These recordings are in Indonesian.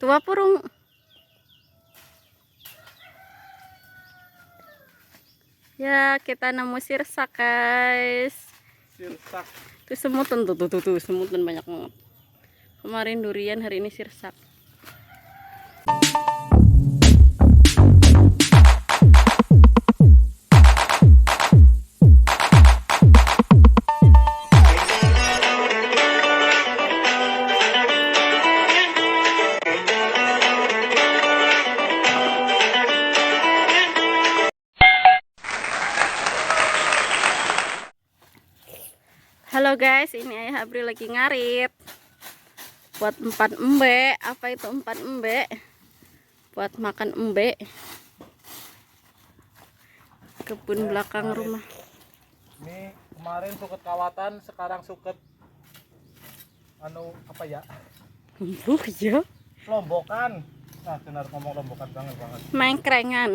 Tua purung. Ya, kita nemu sirsak, guys. Sirsak. Itu semutan tuh, tuh, tuh, tuh, semutan banyak banget. Kemarin durian, hari ini sirsak. Guys, ini Ayah Abri lagi ngarit buat empat embe. Apa itu empat embe? Buat makan embe. Kebun belakang rumah. Ini kemarin suket kawatan, sekarang suket anu apa ya? Buh ya, Lombokan. Nah, benar ngomong lombokan banget banget. mengkrengan.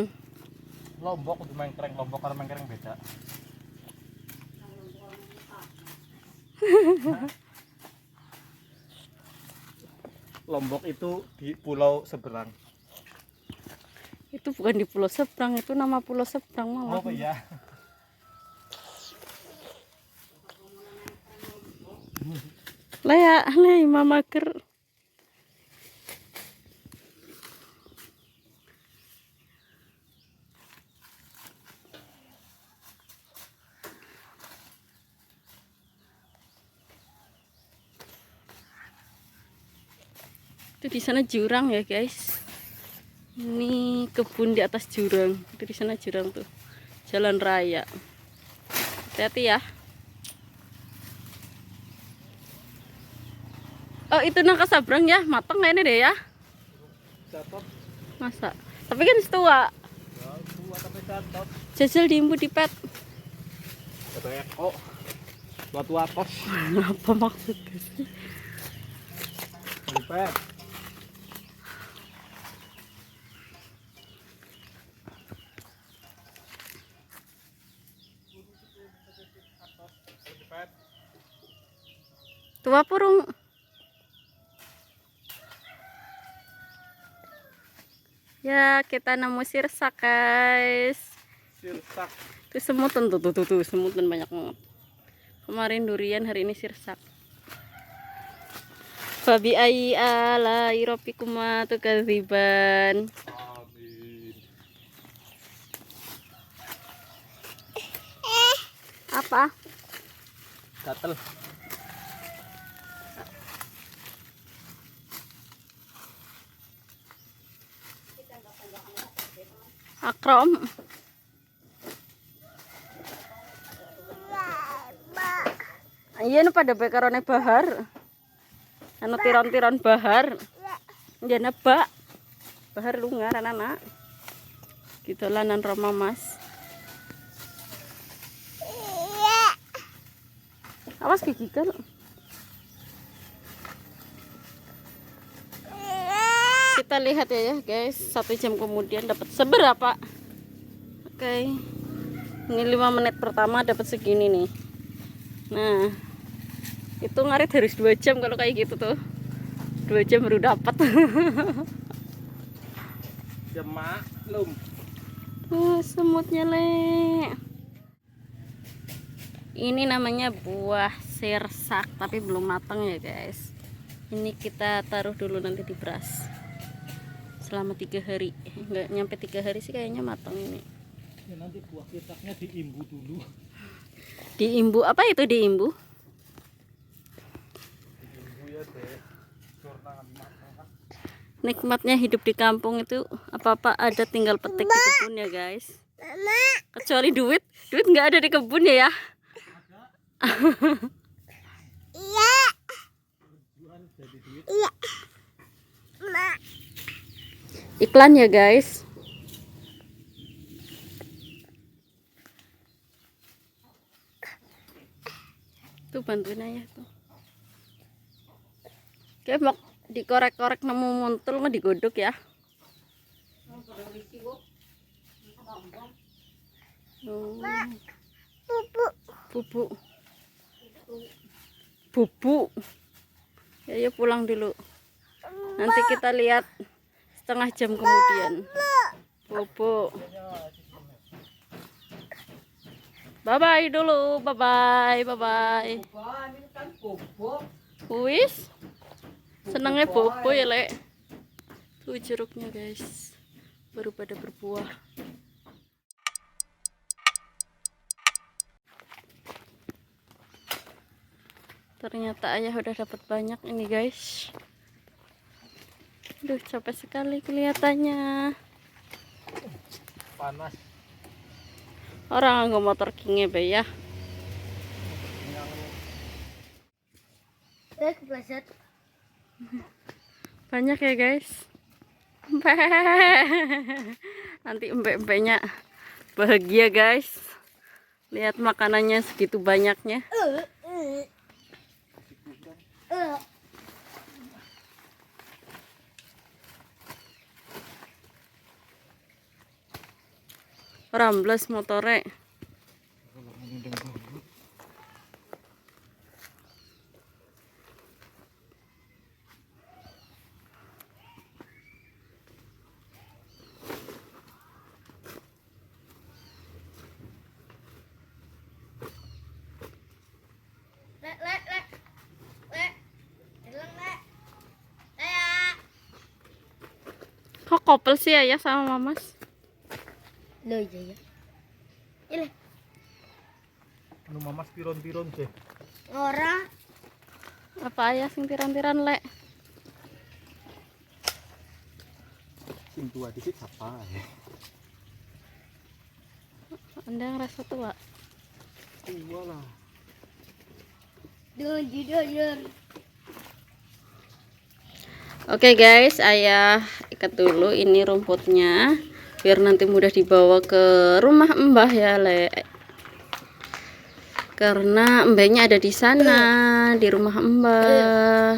Lombok udah mengkreng, lombok karena mengkreng beda. Lombok itu di pulau seberang. Itu bukan di Pulau Seberang, itu nama Pulau Seberang malah. Oh iya. Lah ya, lah mama ker. Itu di sana jurang ya, guys. Ini kebun di atas jurang. Itu di sana jurang tuh. Jalan raya. Hati-hati ya. Oh itu nangka sabrang ya, matang ini deh ya. Masa? Tapi kan setua. Ya. Jajal diimbu di pet. Reko. Batu atos. Apa maksudnya sih? Lipet. Tua purung. Ya kita nemu sirsak guys. Sirsak. Itu semutan tuh tuh tuh, tuh semutan banyak banget. Kemarin durian hari ini sirsak. Fabi ai ala iropikuma tukadziban. Amin. Apa? Gatel. Akrom. Iya nu pada bekarone bahar. Anu tiron-tiron bahar. Ya nebak. Bahar lungar anak-anak. Gitu lanan Roma Mas. Awas gigi kan. Kita lihat ya ya guys. Satu jam kemudian dapat seberapa? Oke. Ini lima menit pertama dapat segini nih. Nah, itu ngarit harus dua jam kalau kayak gitu tuh. Dua jam baru dapat. Jemak lum. Tuh semutnya le. Ini namanya buah sirsak tapi belum matang ya guys. Ini kita taruh dulu nanti di beras selama tiga hari. Nggak nyampe tiga hari sih kayaknya matang ini. Ya nanti buah sirsaknya diimbu dulu. Diimbu apa itu diimbu? Diimbu ya. Nikmatnya hidup di kampung itu apa-apa ada tinggal petik di kebun ya guys. Kecuali duit, duit nggak ada di kebun ya ya. Jadi duit. Iklan ya guys. Tuh bantuin aja tuh. Oke, mau dikorek-korek nemu muntul nggak digodok ya. Oh. Bubuk. Bubuk. Ya ya pulang dulu. Nanti kita lihat setengah jam kemudian. Bobo. Bye bye dulu. Bye bye. Bye bye. Wis. Senangnya bobo ya, Lek. Tuh jeruknya, guys. Baru pada berbuah. Ternyata ayah udah dapat banyak ini, guys. Aduh, capek sekali kelihatannya. panas Orang nggak motor kingnya be ya. Eh, kepleset. Banyak ya guys. Nanti empek-empeknya bahagia guys. Lihat makanannya segitu banyaknya. Eh, Rambles motore. Lek. Kok kopel sih ayah sama mamas? Loh, iya ya. Ini anu mamas piron-piron sih ora Apa ayah sing tiran-tiran lek? sing tua dikit apa ya Anda ngerasa tua? tua lah jujur. Oke guys, ayah ikat dulu ini rumputnya biar nanti mudah dibawa ke rumah mbah ya le karena mbahnya ada di sana di rumah mbah.